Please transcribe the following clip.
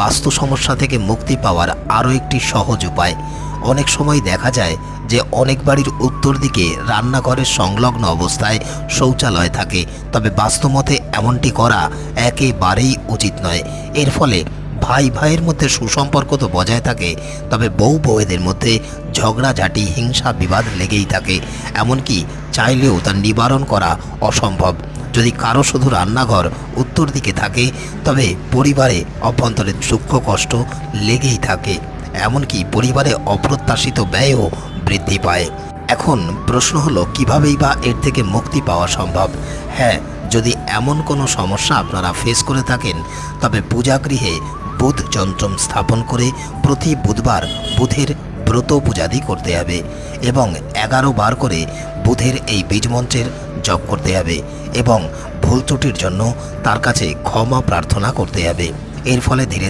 বাস্তু সমস্যা থেকে মুক্তি পাওয়ার আরও একটি সহজ উপায়। অনেক সময় দেখা যায় যে অনেক বাড়ির উত্তর দিকে রান্নাঘরের সংলগ্ন অবস্থায় শৌচালয় থাকে, তবে বাস্তবমতে এমনটি করা একেবারেই উচিত নয়। এর ফলে ভাই ভাইয়ের মধ্যে সুসম্পর্ক তো বজায় থাকে, তবে বউ বউয়েদের মধ্যে ঝগড়াঝাটি, হিংসা বিবাদ লেগেই থাকে। এমনকি চাইলেও তার নিবারণ করা অসম্ভব। যদি কারও শুধু রান্নাঘর উত্তর দিকে থাকে, তবে পরিবারে অভ্যন্তরে দুঃখ কষ্ট লেগেই থাকে। এমনকি পরিবারে অপ্রত্যাশিত ব্যয়ও বৃদ্ধি পায়। এখন প্রশ্ন হলো, কিভাবেই বা এর থেকে মুক্তি পাওয়া সম্ভব? হ্যাঁ যদি এমন কোনো সমস্যা আপনারা ফেস করে থাকেন, তবে পূজাগৃহে বুধ যন্ত্রম স্থাপন করে প্রতি বুধবার বুধের ব্রত পূজাদি করতে হবে এবং এগারো বার করে বুধের এই বীজমন্ত্রের জপ করতে হবে এবং ভুল ত্রুটির জন্য তার কাছে ক্ষমা প্রার্থনা করতে হবে। এর ফলে ধীরে